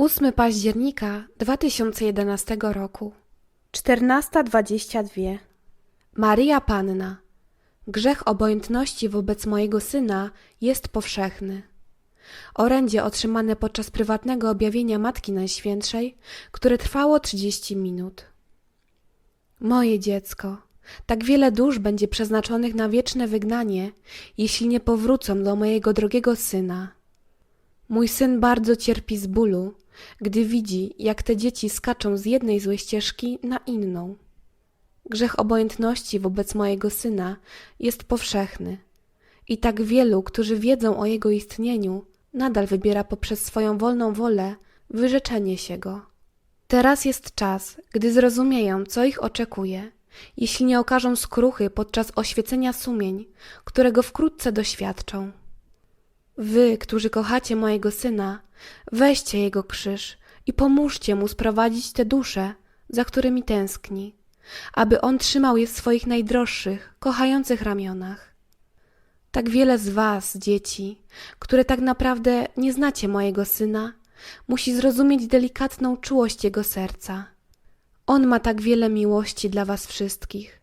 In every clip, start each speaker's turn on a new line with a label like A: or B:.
A: 8 października 2011 roku. 14.22. Maria Panna. Grzech obojętności wobec mojego syna jest powszechny. Orędzie otrzymane podczas prywatnego objawienia Matki Najświętszej, które trwało 30 minut. Moje dziecko, tak wiele dusz będzie przeznaczonych na wieczne wygnanie, jeśli nie powrócą do mojego drogiego syna. Mój syn bardzo cierpi z bólu, gdy widzi, jak te dzieci skaczą z jednej złej ścieżki na inną. Grzech obojętności wobec mojego syna jest powszechny i tak wielu, którzy wiedzą o jego istnieniu, nadal wybiera poprzez swoją wolną wolę wyrzeczenie się go. Teraz jest czas, gdy zrozumieją, co ich oczekuje, jeśli nie okażą skruchy podczas oświecenia sumień, którego wkrótce doświadczą. Wy, którzy kochacie mojego syna, weźcie jego krzyż i pomóżcie mu sprowadzić te dusze, za którymi tęskni, aby on trzymał je w swoich najdroższych, kochających ramionach. Tak wiele z was, dzieci, które tak naprawdę nie znacie mojego syna, musi zrozumieć delikatną czułość jego serca. On ma tak wiele miłości dla was wszystkich,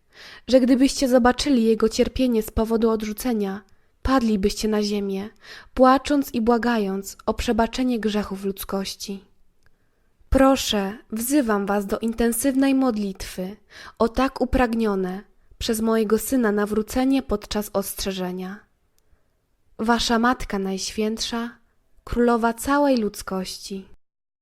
A: że gdybyście zobaczyli jego cierpienie z powodu odrzucenia, padlibyście na ziemię, płacząc i błagając o przebaczenie grzechów ludzkości. Proszę, wzywam was do intensywnej modlitwy, o tak upragnione przez mojego syna nawrócenie podczas ostrzeżenia. Wasza Matka Najświętsza, Królowa całej ludzkości.